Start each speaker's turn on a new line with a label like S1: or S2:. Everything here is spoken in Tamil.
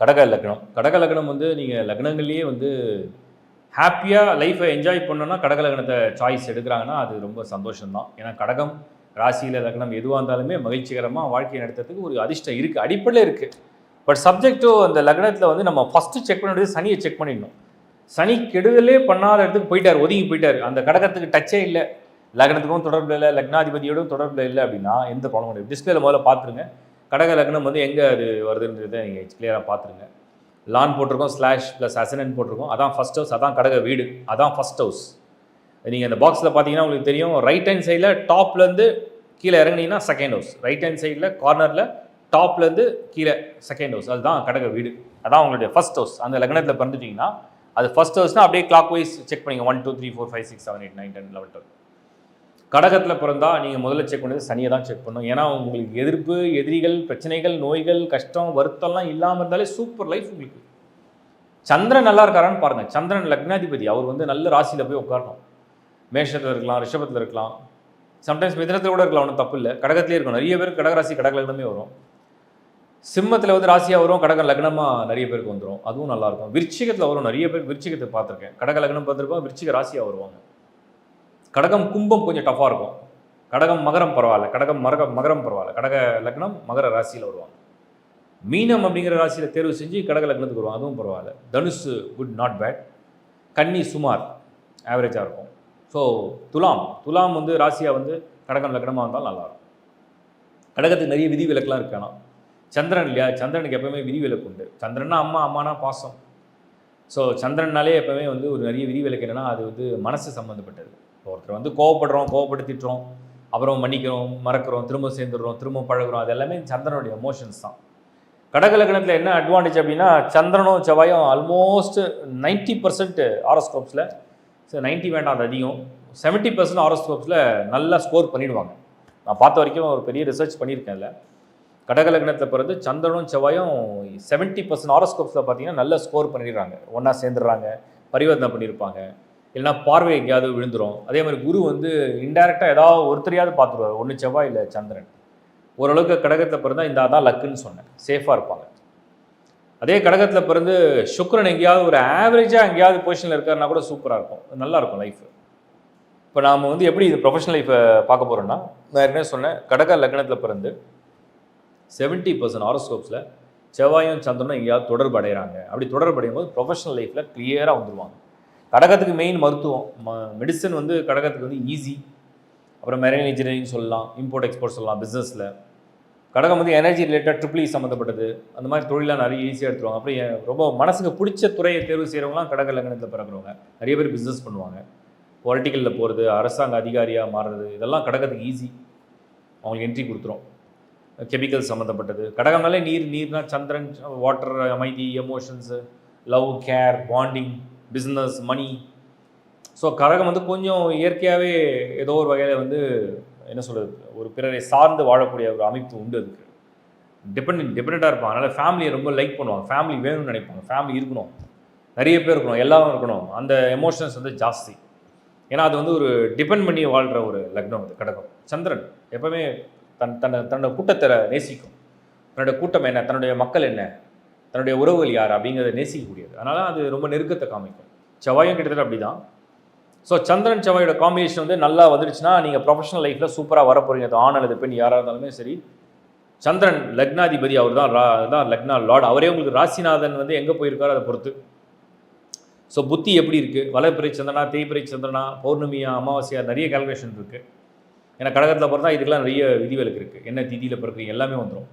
S1: கடக லக்னம். கடக லக்னம் வந்து நீங்கள் லக்னங்கள்லேயே வந்து ஹாப்பியாக லைஃப்பை என்ஜாய் பண்ணோன்னா கடக லக்னத்தை சாய்ஸ் எடுக்கிறாங்கன்னா அது ரொம்ப சந்தோஷம்தான். ஏன்னா கடகம் ராசியில் லக்னம் எதுவாக இருந்தாலுமே மகிழ்ச்சிகரமாக வாழ்க்கையை நடத்துறதுக்கு ஒரு அதிர்ஷ்டம் இருக்குது அடிப்படையில் இருக்குது பட் சப்ஜெக்டோ அந்த லக்னத்தில் வந்து நம்ம ஃபஸ்ட்டு செக் பண்ண வேண்டியது சனியை செக் பண்ணிடணும். சனி கெடுதலே பண்ணாத இடத்துக்கு போயிட்டார் ஒதுங்கி போயிட்டார். அந்த கடகத்துக்கு டச்சே இல்லை. லக்னத்துக்கும் தொடர்பு இல்லை லக்னாதிபதியோடும் தொடர்பு இல்லை அப்படின்னா எந்த ப்ராப்ளம் கிடையாது. டிஸ்பிளேல முதல்ல பார்த்துருங்க. கடக லக்னம் வந்து எங்கே அது வருதுன்றதை நீங்கள் கிளியராக பார்த்துருங்க லான் போட்டிருக்கோம் ஸ்லாஷ் ப்ளஸ் அசனன் போட்டிருக்கோம். அதான் ஃபஸ்ட் ஹவுஸ் அதான் கடக வீடு அதான் ஃபஸ்ட் ஹவுஸ் நீங்கள் அந்த பாக்ஸில் பார்த்தீங்கன்னா உங்களுக்கு தெரியும் ரைட் ஹேண்ட் சைடில் டாப்லேருந்து கீழே இறங்குனீங்கன்னா செகண்ட் ஹவுஸ் ரைட் ஹேண்ட் சைடில் கார்னரில் டாப்லேருந்து கீழே செகண்ட் ஹவுஸ் அதுதான் கடக வீடு. அதான் உங்களுடைய ஃபஸ்ட் ஹவுஸ் அந்த லக்னத்தில் பிறந்துட்டிங்கன்னா அது ஃபஸ்ட் ஹவுஸ்னால் அப்படியே கிளாக் வைஸ் செக் பண்ணிங்க one two three four five six seven eight nine ten eleven twelve கடகத்தில் பிறந்தா நீங்கள் முதல்ல செக் பண்ணது சனியை தான் செக் பண்ணும். ஏன்னா உங்களுக்கு எதிர்ப்பு எதிரிகள் பிரச்சனைகள் நோய்கள் கஷ்டம் வருத்தம்லாம் இல்லாமல் இருந்தாலே சூப்பர் லைஃப் உங்களுக்கு. சந்திரன் நல்லா இருக்காரான்னு பாருங்கள் சந்திரன் லக்னாதிபதி. அவர் வந்து நல்ல ராசியில் போய் உட்காரணும். மேஷத்தில் இருக்கலாம் ரிஷபத்தில் இருக்கலாம். சம்டைம்ஸ் மிதனத்தில் கூட இருக்கலாம் ஒன்றும் தப்பு இல்லை. கடகத்திலே இருக்கும் நிறைய பேர் கடகராசி கடக லக்னமே வரும். சிம்மத்தில் வந்து ராசியாக வரும் கடக லக்னமாக நிறைய பேருக்கு வந்துடும் அதுவும் நல்லாயிருக்கும் விருச்சிகத்தில் வரும். நிறைய பேர் விருச்சிகத்தை பார்த்துருக்கேன். கடக லக்னம் பார்த்துருப்போம் விருச்சிக ராசியாக வருவாங்க. கடகம் கும்பம் கொஞ்சம் டஃப்பாக இருக்கும். கடகம் மகரம் பரவாயில்ல. கடகம் மரக மகரம் பரவாயில்ல. கடக லக்னம் மகர ராசியில் வருவாங்க. மீனம் அப்படிங்கிற ராசியில் தேர்வு செஞ்சு கடக லக்னத்துக்கு வருவாங்க. அதுவும் பரவாயில்ல. தனுசு குட் நாட் பேட் கன்னி சுமார் ஆவரேஜாக இருக்கும். ஸோ துலாம். துலாம் வந்து ராசியாக வந்து கடகம் லக்னமாக இருந்தாலும் நல்லாயிருக்கும் கடகத்துக்கு நிறைய விதி விலக்கெலாம் இருக்கு ஆனால் சந்திரன் இல்லையா? சந்திரனுக்கு எப்பவுமே விதி விலக்கு உண்டு. சந்திரன்னா அம்மா அம்மானா பாசம். ஸோ சந்திரனாலே எப்பவுமே வந்து ஒரு நிறைய விதி விலக்கு என்னன்னா அது வந்து மனசு சம்மந்தப்பட்டது இப்போ ஒருத்தர் வந்து கோவப்படுறோம் கோவப்படுத்திட்டுறோம் அப்புறம் மன்னிக்கிறோம் மறக்கிறோம் திரும்ப சேர்ந்துடுறோம் திரும்ப பழகுறோம் அது எல்லாமே சந்திரனுடைய எமோஷன்ஸ் தான். கடக லக்னத்தில் என்ன அட்வான்டேஜ் அப்படின்னா சந்திரனும் செவ்வாயும் ஆல்மோஸ்ட் நைன்ட்டி பர்சன்ட் ஆரோஸ்கோப்ஸில் சரி நைன்ட்டி வேண்டாம் அது அதிகம். செவன்ட்டி பர்சன்ட் ஆரோஸ்கோப்ஸில் நல்லா ஸ்கோர் பண்ணிடுவாங்க. நான் பார்த்த வரைக்கும் ஒரு பெரிய ரிசர்ச் பண்ணியிருக்கேன் இல்லை கடக லக்னத்தில் பிறந்து சந்திரனும் செவ்வாயும் செவன்ட்டி பர்சன்ட் ஆரோஸ்கோப்ஸில் பார்த்தீங்கன்னா நல்லா ஸ்கோர் பண்ணிடுறாங்க. ஒன்றா சேர்ந்துடுறாங்க பரிவர்த்தனை பண்ணியிருப்பாங்க. இல்லைனா பார்வை எங்கேயாவது விழுந்துரும். அதே மாதிரி குரு வந்து இன்டெரக்டாக ஏதாவது ஒருத்தரையாவது பார்த்துருவார். ஒன்று செவ்வாய் இல்லை சந்திரன். ஓரளவுக்கு கடகத்தில் பிறந்தால் இந்த அதான் லக்குன்னு சொன்னேன். சேஃபாக இருப்பாங்க. அதே கடகத்தில் பிறந்து சுக்கிரன் எங்கேயாவது ஒரு ஆவரேஜாக எங்கேயாவது பொசிஷனில் இருக்காருன்னா கூட சூப்பராக இருக்கும். நல்லா இருக்கும் லைஃப் இப்போ நாம் வந்து எப்படி இது ப்ரொஃபஷனல் லைஃப்பை பார்க்க போகிறோம்னா நான் என்ன சொன்னேன் கடக லக்னத்தில் பிறந்து செவன்ட்டி பர்சன்ட் ஆரோஸ்கோப்ஸில் செவ்வாயும் சந்திரனும் எங்கேயாவது தொடர்பு அடைகிறாங்க அப்படி தொடர்பு அடையும் போது ப்ரொஃபஷனல் லைஃப்பில் கிளியராக வந்துடுவாங்க கடகத்துக்கு மெயின் மருத்துவம். மெடிசன் வந்து கடகத்துக்கு வந்து ஈஸி அப்புறம் மெரைன் இன்ஜினியரிங் சொல்லலாம் இம்போர்ட் எக்ஸ்போர்ட் சொல்லலாம் பிஸ்னஸில் கடகம் வந்து எனர்ஜி ரிலேட்டட் ட்ரிபிள் e சம்மந்தப்பட்டது அந்த மாதிரி தொழிலாம் நிறைய ஈஸியாக எடுத்துருவாங்க. அப்புறம் ரொம்ப மனசுக்கு பிடிச்ச துறையை தேர்வு செய்கிறவங்களாம் கடக லக்னத்தில் பிறக்கிறவங்க. நிறைய பேர் பிஸ்னஸ் பண்ணுவாங்க. பொலிட்டிக்கலில் போகிறது அரசாங்க அதிகாரியாக மாறுறது இதெல்லாம் கடகத்துக்கு ஈஸி அவங்களுக்கு என்ட்ரி கொடுத்துரும். கெமிக்கல் சம்மந்தப்பட்டது கடகம்னாலே நீர் நீர்னா சந்திரன் வாட்டர் அமைதி emotions love care bonding business money so கரகம் வந்து கொஞ்சம் இயற்கையாகவே ஏதோ ஒரு வகையில் வந்து என்ன சொல்கிறது ஒரு பிறரை சார்ந்து வாழக்கூடிய ஒரு அமைப்பு உண்டு அதுக்கு. டிபெண்ட் டிபெண்ட்டாக இருப்பாங்க. அதனால் ஃபேமிலியை ரொம்ப லைக் பண்ணுவாங்க. ஃபேமிலி வேணும்னு நினைப்பாங்க. ஃபேமிலி இருக்கணும். நிறைய பேர் இருக்கணும். எல்லாரும் இருக்கணும். அந்த எமோஷன்ஸ் வந்து ஜாஸ்தி. ஏன்னா அது வந்து ஒரு டிபெண்ட் பண்ணி வாழ்கிற ஒரு லக்னம் அது கடகம். சந்திரன் எப்போவுமே தன் தன்னை தன்னோட கூட்டத்தை நேசிக்கும். தன்னுடைய கூட்டம் என்ன? தன்னுடைய மக்கள் என்ன? தன்னுடைய உறவுகள் யார் அப்படிங்கிறத நேசிக்கக்கூடியது. அதனால் அது ரொம்ப நெருக்கத்தை காமிக்கும். செவ்வாயும் கிட்டத்தட்ட அப்படி தான் ஸோ சந்திரன் செவ்வாயோட காம்பினேஷன் வந்து நல்லா வந்துடுச்சுன்னா நீங்கள் ப்ரொஃபஷனல் லைஃப்பில் சூப்பராக வரப்போறீங்க. அது ஆண் அல்லது பெண் யாராக இருந்தாலுமே சரி. சந்திரன் லக்னாதிபதி அவர் தான் ரா தான் லக்னா லார்ட். அவரே உங்களுக்கு ராசிநாதன் வந்து எங்கே போயிருக்காரோ அதை பொறுத்து. ஸோ புத்தி எப்படி இருக்குது வளர்பிறை சந்திரனா தேய்பிறை சந்திரனா பௌர்ணமியா அமாவாசையா? நிறைய கால்குலேஷன் இருக்குது ஏன்னா கடகத்தில் பிறந்தா இதுக்கெல்லாம் நிறைய விதிவிலக்கு இருக்குது என்ன திதியில் பிறக்கிறீங்க? எல்லாமே வந்துடும்